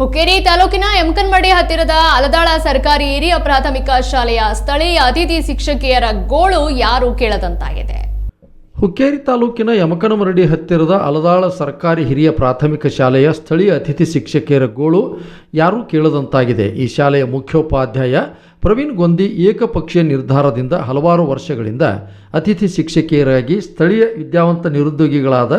ಹುಕ್ಕೇರಿ ತಾಲೂಕಿನ ಯಮಕನ್ಮಡಿ ಹತ್ತಿರದ ಅಲದಾಳ ಸರ್ಕಾರಿ ಹಿರಿಯ ಪ್ರಾಥಮಿಕ ಶಾಲೆಯ ಸ್ಥಳೀಯ ಅತಿಥಿ ಶಿಕ್ಷಕಿಯರ ಗೋಳು ಯಾರು ಕೇಳದಂತಾಗಿದೆ. ಹುಕ್ಕೇರಿ ತಾಲೂಕಿನ ಯಮಕನಮರಡಿ ಹತ್ತಿರದ ಅಲದಾಳ ಸರ್ಕಾರಿ ಹಿರಿಯ ಪ್ರಾಥಮಿಕ ಶಾಲೆಯ ಸ್ಥಳೀಯ ಅತಿಥಿ ಶಿಕ್ಷಕಿಯರ ಗೋಳು ಯಾರೂ ಕೇಳದಂತಾಗಿದೆ. ಈ ಶಾಲೆಯ ಮುಖ್ಯೋಪಾಧ್ಯಾಯ ಪ್ರವೀಣ್ ಗೊಂದಿ ಏಕಪಕ್ಷೀಯ ನಿರ್ಧಾರದಿಂದ ಹಲವಾರು ವರ್ಷಗಳಿಂದ ಅತಿಥಿ ಶಿಕ್ಷಕಿಯರಾಗಿ ಸ್ಥಳೀಯ ವಿದ್ಯಾವಂತ ನಿರುದ್ಯೋಗಿಗಳಾದ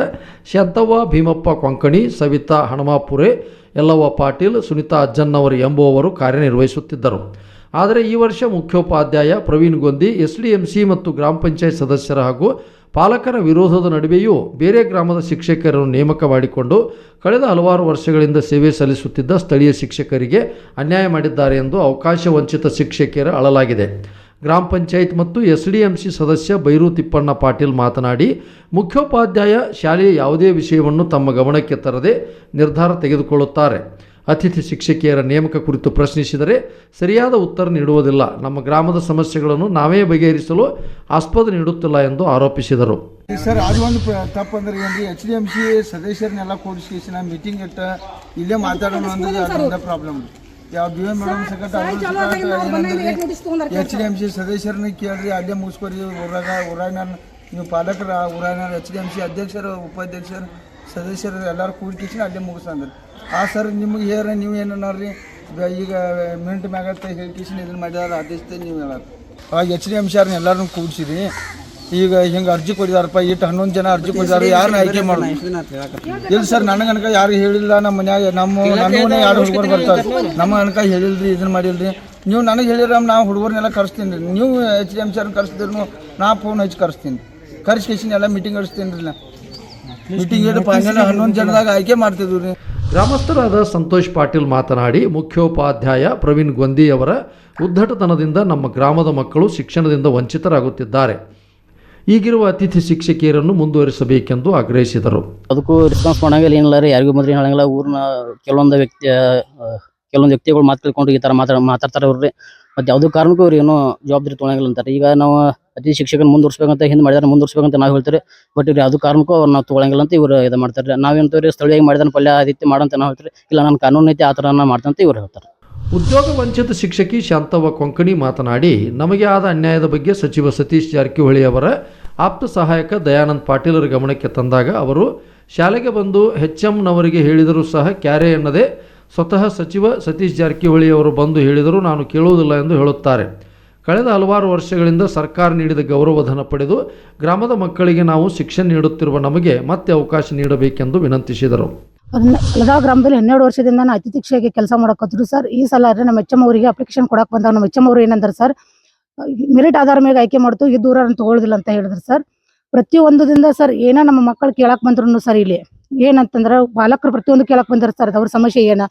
ಶಾಂತವ್ವ ಭೀಮಪ್ಪ ಕೊಂಕಣಿ, ಸವಿತಾ ಹಣಮಾಪುರೆ ಯಲ್ಲವ್ವ ಪಾಟೀಲ್, ಸುನಿತಾ ಅಜ್ಜನ್ನವರು ಎಂಬುವವರು ಕಾರ್ಯನಿರ್ವಹಿಸುತ್ತಿದ್ದರು. ಆದರೆ ಈ ವರ್ಷ ಮುಖ್ಯೋಪಾಧ್ಯಾಯ Praveen Gondi S D M C ಮತ್ತು ಗ್ರಾಮ ಪಂಚಾಯತ್ ಸದಸ್ಯರ ಹಾಗೂ ಪಾಲಕರ ವಿರೋಧದ ನಡುವೆಯೂ ಬೇರೆ ಗ್ರಾಮದ ಶಿಕ್ಷಕರನ್ನು ನೇಮಕ ಮಾಡಿಕೊಂಡು ಕಳೆದ ಹಲವಾರು ವರ್ಷಗಳಿಂದ ಸೇವೆ ಸಲ್ಲಿಸುತ್ತಿದ್ದ ಸ್ಥಳೀಯ ಶಿಕ್ಷಕರಿಗೆ ಅನ್ಯಾಯ ಮಾಡಿದ್ದಾರೆ ಎಂದು ಅವಕಾಶ ವಂಚಿತ ಶಿಕ್ಷಕಿಯರ ಅಳಲಾಗಿದೆ. ಗ್ರಾಮ ಪಂಚಾಯತ್ ಮತ್ತು ಎಸ್ ಡಿ ಎಂ ಸಿ ಸದಸ್ಯ ಬೈರು ತಿಪ್ಪಣ್ಣ ಪಾಟೀಲ್ ಮಾತನಾಡಿ ಮುಖ್ಯೋಪಾಧ್ಯಾಯ ಶಾಲೆಯ ಯಾವುದೇ ವಿಷಯವನ್ನು ತಮ್ಮ ಗಮನಕ್ಕೆ ತರದೆ ನಿರ್ಧಾರ ತೆಗೆದುಕೊಳ್ಳುತ್ತಾರೆ. ಅತಿಥಿ ಶಿಕ್ಷಕಿಯರ ನೇಮಕ ಕುರಿತು ಪ್ರಶ್ನಿಸಿದರೆ ಸರಿಯಾದ ಉತ್ತರ ನೀಡುವುದಿಲ್ಲ. ನಮ್ಮ ಗ್ರಾಮದ ಸಮಸ್ಯೆಗಳನ್ನು ನಾವೇ ಬಗೆಹರಿಸಲು ಆಸ್ಪದ ನೀಡುತ್ತಿಲ್ಲ ಎಂದು ಆರೋಪಿಸಿದರು. ಸರ್ ಅದು ಒಂದು ತಪ್ಪು ಅಂದ್ರೆ ಏನ್ರಿ? ಎಚ್ ಡಿ ಎಂ ಸಿ ಸದಸ್ಯರನ್ನೆಲ್ಲ ಕೂಡಿಸಿ ಮೀಟಿಂಗ್ ಇಟ್ಟ ಇಲ್ಲೇ ಮಾತಾಡೋಣ ಪ್ರಾಬ್ಲಮ್ ಯಾವ ಬಿ ಎ ಮೇಡಮ್ ಸಕಟ್ ಎಚ್ ಡಿ ಎಂ ಸಿ ಸದಸ್ಯರನ್ನ ಕೇಳ್ರಿ ಅಲ್ಲೇ ಮುಗಿಸ್ಕೊರಿ ಊರಾಗ ಊರಾಗ ನೀವು ಪಾಲಕರ ಊರಾಗ ಎಚ್ ಡಿ ಎಂ ಸಿ ಅಧ್ಯಕ್ಷರು ಉಪಾಧ್ಯಕ್ಷರು ಸದಸ್ಯರು ಎಲ್ಲರೂ ಕೂಡಿಕಿಸಿ ಅಲ್ಲೇ ಮುಗಿಸಂದ್ರಿ ಆ ಸರ್ ನಿಮ್ಗೆ ಹೇರ ನೀವು ಏನನ್ನಾರ್ರಿ ಈಗ ಮಿನಿಟ್ ಮ್ಯಾಗತ್ತೆ ಹೇಳ್ಕಿಸಿ ಇದನ್ನ ಮಾಡ್ಯಾರ ಆದೇಶ ನೀವು ಹೇಳಾರ. ಅವಾಗ ಎಚ್ ಡಿ ಎಂ ಸಿ ಅವ್ರನ್ನ ಎಲ್ಲರನ್ನೂ ಕೂಡಿಸಿರಿ. ಈಗ ಹಿಂಗೆ ಅರ್ಜಿ ಕೊಡಿದಾರಪ್ಪ ಇಟ್ಟು ಹನ್ನೊಂದು ಜನ ಅರ್ಜಿ ಕೊಡಿದಾರ ಯಾರನ್ನ ಆಯ್ಕೆ ಮಾಡೋದು? ಇಲ್ಲ ಸರ್ ನನಗೆ ಅನ್ಕ ಯಾರು ಹೇಳಿಲ್ಲ ನಮ್ಮ ಮನ್ಯಾಗ ನಮ್ಮ ನನ್ನ ಯಾರು ಹುಡುಗರು ಬರ್ತಾರೆ? ನಮ್ಮ ಅನ್ಕ ಹೇಳಿಲ್ರಿ ಇದನ್ನ ಮಾಡಿಲ್ರಿ. ನೀವು ನನಗೆ ಹೇಳಿರ ನಾವು ಹುಡುಗರನ್ನೆಲ್ಲ ಕರೆಸ್ತೀನಿ. ರೀ ನೀವು ಎಚ್ ಡಿ ಎಂ ಸರ್ ಕರೆಸ್ತಿದ್ರು ನಾ ಫೋನ್ ಹಚ್ಚಿ ಕರೆಸ್ತೀನಿ. ಕರೆಸ್ಕೇಶನ್ ಎಲ್ಲ ಮೀಟಿಂಗ್ ಕಳಿಸ್ತೀನಿ ರೀ ನಾ ಮೀಟಿಂಗ್ ಹೇಳಿ ಹನ್ನೊಂದು ಹನ್ನೊಂದು ಜನದಾಗ ಆಯ್ಕೆ ಮಾಡ್ತಿದ್ವಿ ರೀ ಗ್ರಾಮಸ್ಥರಾದ ಸಂತೋಷ್ ಪಾಟೀಲ್ ಮಾತನಾಡಿ ಮುಖ್ಯೋಪಾಧ್ಯಾಯ ಪ್ರವೀಣ್ ಗೊಂದಿ ಅವರ ಉದ್ದಟತನದಿಂದ ನಮ್ಮ ಗ್ರಾಮದ ಮಕ್ಕಳು ಶಿಕ್ಷಣದಿಂದ ವಂಚಿತರಾಗುತ್ತಿದ್ದಾರೆ. ಈಗಿರುವ ಅತಿಥಿ ಶಿಕ್ಷಕಿಯರನ್ನು ಮುಂದುವರಿಸಬೇಕೆಂದು ಆಗ್ರಹಿಸಿದರು. ಅದಕ್ಕೂ ರೆಸ್ಪಾನ್ಸ್ ಮಾಡಂಗಿಲ್ಲ ಏನಿಲ್ಲ ರೀ ಯಾರಿಗೂ ಮೊದಲು ಹೇಳಂಗಿಲ್ಲ, ಊರಿನ ಕೆಲವೊಂದು ವ್ಯಕ್ತಿ ಕೆಲವೊಂದು ವ್ಯಕ್ತಿಗಳು ಮಾತು ಈ ಥರ ಮಾತಾಡ, ಮಾತಾಡ್ತಾರೆ ಅವ್ರಿ ಮತ್ತು ಯಾವುದೇ ಕಾರಣಕ್ಕೂ ಅವ್ರು ಏನೋ ಜವಾಬ್ದಾರಿ ತೊಗೊಳಂಗಿಲ್ಲ ಅಂತಾರೆ. ಈಗ ನಾವು ಅತಿಥಿ ಶಿಕ್ಷಕನ ಮುಂದುವರ್ಸ್ಬೇಕಂತ ಹಿಂದೆ ಮಾಡಿದ್ರೆ, ಮುಂದುವರ್ಸ್ಬೇಕಂತ ನಾವು ಹೇಳ್ತಾರೆ ಬಟ್ ಇವ್ರು ಯಾವುದೋ ಕಾರಣಕ್ಕೂ ಅವ್ರು ನಾವು ತೊಗೊಳಂಗಿಲ್ಲ ಅಂತ ಇವ್ರು ಇದು ಮಾಡ್ತಾರೆ ನಾವೇಂತೀವಿ ಸ್ಥಳೀಯ ಮಾಡಿದ್ರೆ ಪಲ್ಯ ಆ ರೀತಿ ಮಾಡಂತ ನಾವು ಹೇಳ್ತಾರೆ ಇಲ್ಲ, ನಾನು ಕಾನೂನು ಐತಿ, ಆ ಥರ ಮಾಡ್ತಂತ ಇವ್ರು ಹೇಳ್ತಾರೆ. ಉದ್ಯೋಗ ವಂಚಿತ ಶಿಕ್ಷಕಿ ಶಾಂತವ್ವ ಕೊಂಕಣಿ ಮಾತನಾಡಿ, ನಮಗೆ ಆದ ಅನ್ಯಾಯದ ಬಗ್ಗೆ ಸಚಿವ ಸತೀಶ್ ಜಾರಕಿಹೊಳಿ ಅವರ ಆಪ್ತ ಸಹಾಯಕ ದಯಾನಂದ್ ಪಾಟೀಲರ ಗಮನಕ್ಕೆ ತಂದಾಗ ಅವರು, ಶಾಲೆಗೆ ಬಂದು ಎಚ್ ಎಂನವರಿಗೆ ಹೇಳಿದರೂ ಸಹ ಕ್ಯಾರೆ ಎನ್ನದೆ ಸ್ವತಃ ಸಚಿವ ಸತೀಶ್ ಜಾರಕಿಹೊಳಿ ಅವರು ಬಂದು ಹೇಳಿದರೂ ನಾನು ಕೇಳುವುದಿಲ್ಲ ಎಂದು ಹೇಳುತ್ತಾರೆ. ಕಳೆದ ಹಲವಾರು ವರ್ಷಗಳಿಂದ ಸರ್ಕಾರ ನೀಡಿದ ಗೌರವಧನ ಪಡೆದು ಗ್ರಾಮದ ಮಕ್ಕಳಿಗೆ ನಾವು ಶಿಕ್ಷಣ ನೀಡುತ್ತಿರುವ ನಮಗೆ ಮತ್ತೆ ಅವಕಾಶ ನೀಡಬೇಕೆಂದು ವಿನಂತಿಸಿದರು. ಅದನ್ನ ಗ್ರಾಮದಲ್ಲಿ ಹನ್ನೆರಡು ವರ್ಷದಿಂದ ನಾನು ಅತಿಥಿ ಶಿಕ್ಷಕಿಯಾಗಿ ಕೆಲಸ ಮಾಡಕತ್ರು ಸರ್. ಈ ಸಲ ಆದ್ರೆ ನಮ್ಮ ಹೆಚ್ಚಮ್ಮ ಅವರಿಗೆ ಅಪ್ಲಿಕೇಶನ್ ಕೊಡಕ್ಕೆ ಬಂದಾಗ ನಮ್ಮ ಹೆಚ್ಚಮ್ಮ ಅವರು ಏನಂದ್ರೆ ಸರ್ ಮೆರಿಟ್ ಆಧಾರ ಮೇಲೆ ಆಯ್ಕೆ ಮಾಡ್ತು, ಈ ದೂರ ತಗೊಳ್ಳೋದಿಲ್ಲ ಅಂತ ಹೇಳಿದ್ರು ಸರ್. ಪ್ರತಿಯೊಂದದಿಂದ ಸರ್, ಏನೋ ನಮ್ಮ ಮಕ್ಕಳು ಕೇಳಕ್ ಬಂದ್ರು ಸರ್ ಇಲ್ಲಿ. ಏನಂತಂದ್ರೆ ಬಾಲಕರು ಪ್ರತಿಯೊಂದು ಕೇಳಕ್ ಬಂದರು ಸರ್, ಅವ್ರ ಸಮಸ್ಯೆ ಏನ.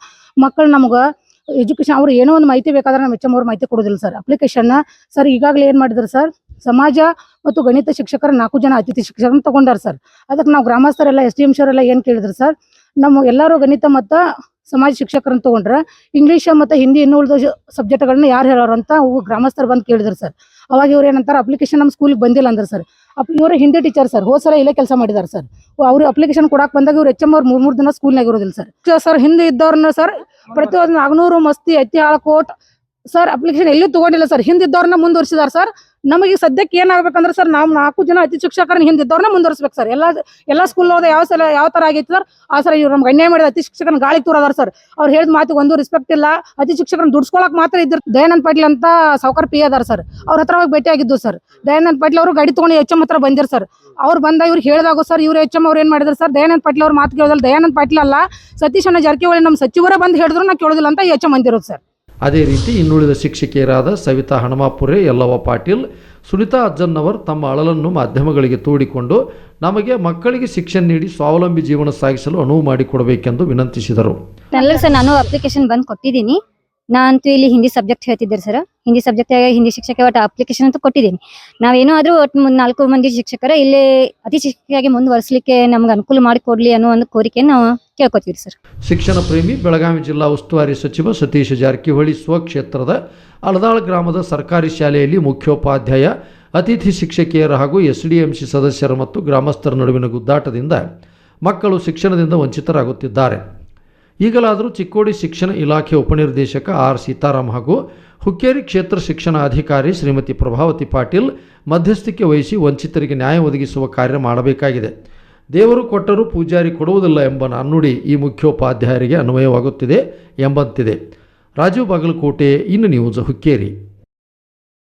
ಮಕ್ಕಳು ನಮ್ಗೆ ಎಜುಕೇಶನ್ ಅವ್ರು ಏನೋ ಒಂದು ಮಾಹಿತಿ ಬೇಕಾದ್ರೆ ನಮ್ಮ ಹೆಚ್ಚಮ್ಮ ಅವ್ರು ಮಾಹಿತಿ ಕೊಡೋದಿಲ್ಲ ಸರ್. ಅಪ್ಲಿಕೇಶನ್ ಸರ್ ಈಗಾಗಲೇ ಏನು ಮಾಡಿದ್ರು ಸರ್, ಸಮಾಜ ಮತ್ತು ಗಣಿತ ಶಿಕ್ಷಕರ ನಾಲ್ಕು ಜನ ಅತಿಥಿ ಶಿಕ್ಷಕರನ್ನ ತಗೊಂಡಾರ ಸರ್. ಅದಕ್ಕೆ ನಾವು ಗ್ರಾಮಸ್ಥರೆಲ್ಲ, ಎಸ್ ಡಿ ಎಂ ಎಲ್ಲ ಏನು ಕೇಳಿದ್ರು ಸರ್ ನಮ್ಮ ಎಲ್ಲರೂ ಗಣಿತ ಮತ್ತು ಸಮಾಜ ಶಿಕ್ಷಕರನ್ನ ತಗೊಂಡ್ರೆ ಇಂಗ್ಲೀಷ್ ಮತ್ತು ಹಿಂದಿ ಇನ್ನು ಉಳಿದ ಸಬ್ಜೆಕ್ಟ್ಗಳನ್ನ ಯಾರು ಹೇಳೋರು ಅಂತ ಗ್ರಾಮಸ್ಥರು ಬಂದು ಕೇಳಿದ್ರು ಸರ್ ಅವಾಗ ಇವ್ರು ಏನಂತಾರೆ ಅಪ್ಲಿಕೇಶನ್ ನಮ್ಮ ಸ್ಕೂಲಿಗೆ ಬಂದಿಲ್ಲ ಅಂದ್ರೆ ಸರ್ ಅಪ್ ಇವರು ಹಿಂದಿ ಟೀಚರ್ ಸರ್ ಹೋದ ಸಲ ಇಲ್ಲೇ ಕೆಲಸ ಮಾಡಿದ್ದಾರೆ ಸರ್ ಅವ್ರು ಅಪ್ಲಿಕೇಶನ್ ಕೊಡಕ್ಕೆ ಬಂದಾಗ ಇವ್ರು ಎಚ್ ಅವ್ರು ಮೂರು ಮೂರು ದಿನ ಸ್ಕೂಲ್ನಾಗ ಇರೋದಿಲ್ಲ ಸರ್ ಸರ್ ಹಿಂದೆ ಇದ್ದವ್ರನ್ನ ಸರ್ ಪ್ರತಿಯೊಂದು ನಾಗ್ನೂರು ಮಸ್ತಿ ಎತ್ತಿ ಆಳ್ಕೋಟ್ ಸರ್ ಅಪ್ಲಿಕೇಶನ್ ಎಲ್ಲೂ ತಗೊಂಡಿಲ್ಲ ಸರ್ ಹಿಂದಿದ್ದವ್ರನ್ನ ಮುಂದುವರಿಸಿದಾರೆ ಸರ್ ನಮಗೆ ಸದ್ಯಕ್ಕೆ ಏನಾಗ್ಬೇಕಂದ್ರೆ ಸರ್, ನಾವು ನಾಲ್ಕು ಜನ ಅತಿ ಶಿಕ್ಷಕರನ್ನ ಹಿಂದಿದ್ದವ್ರನ್ನ ಮುಂದುವರಿಸ್ಬೇಕು ಸರ್. ಎಲ್ಲ ಎಲ್ಲ ಸ್ಕೂಲ್ ಹೋದ ಯಾವ ಸಲ ಯಾವ ತರ ಆಗೈತೆ ಸರ್? ಆ ಸರ್ ಇವ್ರು ನಮ್ಗೆ ಅನ್ಯಾಯ ಮಾಡಿದ ಅತಿ ಶಿಕ್ಷಕನ ಗಾಳಿ ತೂರ ತೂರದಾರ ಸರ್. ಅವ್ರು ಹೇಳಿದ ಮಾತಿಗೆ ಒಂದು ರೆಸ್ಪೆಕ್ಟ್ ಇಲ್ಲ. ಅತಿ ಶಿಕ್ಷಕರನ್ನ ದುಡ್ಸ್ಕೊಳಕ್ ಮಾತ್ರ ಇದ್ರು ದಯಾನಂದ್ ಪಾಟೀಲ್ ಅಂತ ಸೌಕರ್ ಪಿ ಅದಾರ ಸರ್. ಅವ್ರ ಹತ್ರ ಹೋಗಿ ಭೇಟಿ ಆಗಿದ್ದು ಸರ್. ದಯಾನಂದ್ ಪಾಟೀಲ್ ಅವರು ಗಾಡಿ ತಗೊಂಡು ಎಚ್ ಎಂ ಹತ್ರ ಬಂದಿರ್ ಸರ್. ಅವ್ರು ಬಂದ ಇವ್ರು ಹೇಳಿದಾಗ ಸರ್, ಇವ್ರು ಎಚ್ ಎಂ ಅವ್ರು ಏನ್ ಮಾಡಿದ್ರು ಸರ್? ದಯಾನಂದ್ ಪಾಟೀಲ್ ಅವ್ರ ಮಾತು ಕೇಳೋದಲ್ಲ, ದಯಾನಂದ್ ಪಾಟೀಲ್ ಅಲ್ಲ, ಸತೀಶ್ ಅಣ್ಣ ಜಾರಕಿಹೊಳಿ ನಮ್ಮ ಸಚಿವರೇ ಬಂದು ಹೇಳಿದ್ರು, ನಾ ಕೇಳೋದಿಲ್ಲ ಅಂತ ಎಚ್ ಎಂ ಅಂದಿರೋದು ಸರ್. ಅದೇ ರೀತಿ ಇನ್ನುಳಿದ ಶಿಕ್ಷಕಿಯರಾದ ಸವಿತಾ ಹಣಮಾಪುರೆ ಯಲ್ಲವ್ವ ಪಾಟೀಲ್, ಸುನಿತಾ ಅಜ್ಜನ್ನವರ್ ತಮ್ಮ ಅಳಲನ್ನು ಮಾಧ್ಯಮಗಳಿಗೆ ತೋಡಿಕೊಂಡು ನಮಗೆ ಮಕ್ಕಳಿಗೆ ಶಿಕ್ಷಣ ನೀಡಿ ಸ್ವಾವಲಂಬಿ ಜೀವನ ಸಾಗಿಸಲು ಅನುವು ಮಾಡಿಕೊಡಬೇಕೆಂದು ವಿನಂತಿಸಿದರು. ನಾನು ಅಪ್ಲಿಕೇಶನ್ ಬಂದು ಕೊಟ್ಟಿದ್ದೀನಿ. ನಾನಂತೂ ಇಲ್ಲಿ ಹಿಂದಿ ಸಬ್ಜೆಕ್ಟ್ ಹೇಳ್ತಿದ್ದಾರೆ ಸರ್. ಹಿಂದಿ ಸಬ್ಜೆಕ್ಟ್ ಹಿಂದಿ ಶಿಕ್ಷಕ ಒಟ್ಟು ಅಪ್ಲಿಕೇಶನ್ ಅಂತೂ ಕೊಟ್ಟಿದ್ದೀನಿ. ನಾವೇನೋ ಆದರೂ ಒಟ್ಟು ನಾಲ್ಕು ಮಂದಿ ಶಿಕ್ಷಕರ ಇಲ್ಲಿ ಅತಿ ಶಿಕ್ಷಕಿಯಾಗಿ ಮುಂದುವರಿಸಲಿಕ್ಕೆ ನಮ್ಗೆ ಅನುಕೂಲ ಮಾಡಿಕೊಡ್ಲಿ ಅನ್ನೋ ಒಂದು ಕೋರಿಕೆಯನ್ನು ನಾವು ಕೇಳ್ಕೊತೀವಿ ಸರ್. ಶಿಕ್ಷಣ ಪ್ರೇಮಿ, ಬೆಳಗಾವಿ ಜಿಲ್ಲಾ ಉಸ್ತುವಾರಿ ಸಚಿವ ಸತೀಶ್ ಜಾರಕಿಹೊಳಿ ಸ್ವಕ್ಷೇತ್ರದ ಅಳದಾಳ್ ಗ್ರಾಮದ ಸರ್ಕಾರಿ ಶಾಲೆಯಲ್ಲಿ ಮುಖ್ಯೋಪಾಧ್ಯಾಯ, ಅತಿಥಿ ಶಿಕ್ಷಕಿಯರ ಹಾಗೂ ಎಸ್ ಡಿ ಎಂ ಸಿ ಸದಸ್ಯರ ಮತ್ತು ಗ್ರಾಮಸ್ಥರ ನಡುವಿನ ಗುದ್ದಾಟದಿಂದ ಮಕ್ಕಳು ಶಿಕ್ಷಣದಿಂದ ವಂಚಿತರಾಗುತ್ತಿದ್ದಾರೆ. ಈಗಲಾದರೂ ಚಿಕ್ಕೋಡಿ ಶಿಕ್ಷಣ ಇಲಾಖೆ ಉಪನಿರ್ದೇಶಕ ಆರ್ ಸೀತಾರಾಮ್ ಹಾಗೂ ಹುಕ್ಕೇರಿ ಕ್ಷೇತ್ರ ಶಿಕ್ಷಣ ಅಧಿಕಾರಿ ಶ್ರೀಮತಿ ಪ್ರಭಾವತಿ ಪಾಟೀಲ್ ಮಧ್ಯಸ್ಥಿಕೆ ವಹಿಸಿ ವಂಚಿತರಿಗೆ ನ್ಯಾಯ ಒದಗಿಸುವ ಕಾರ್ಯ ಮಾಡಬೇಕಾಗಿದೆ. ದೇವರು ಕೊಟ್ಟರೂ ಪೂಜಾರಿ ಕೊಡುವುದಿಲ್ಲ ಎಂಬ ನಾಣ್ಣುಡಿ ಈ ಮುಖ್ಯೋಪಾಧ್ಯಾಯರಿಗೆ ಅನ್ವಯವಾಗುತ್ತಿದೆ ಎಂಬಂತಿದೆ. ರಾಜೀವ್ ಬಾಗಲಕೋಟೆ, ಇನ್ನು ನ್ಯೂಸ್ ಹುಕ್ಕೇರಿ.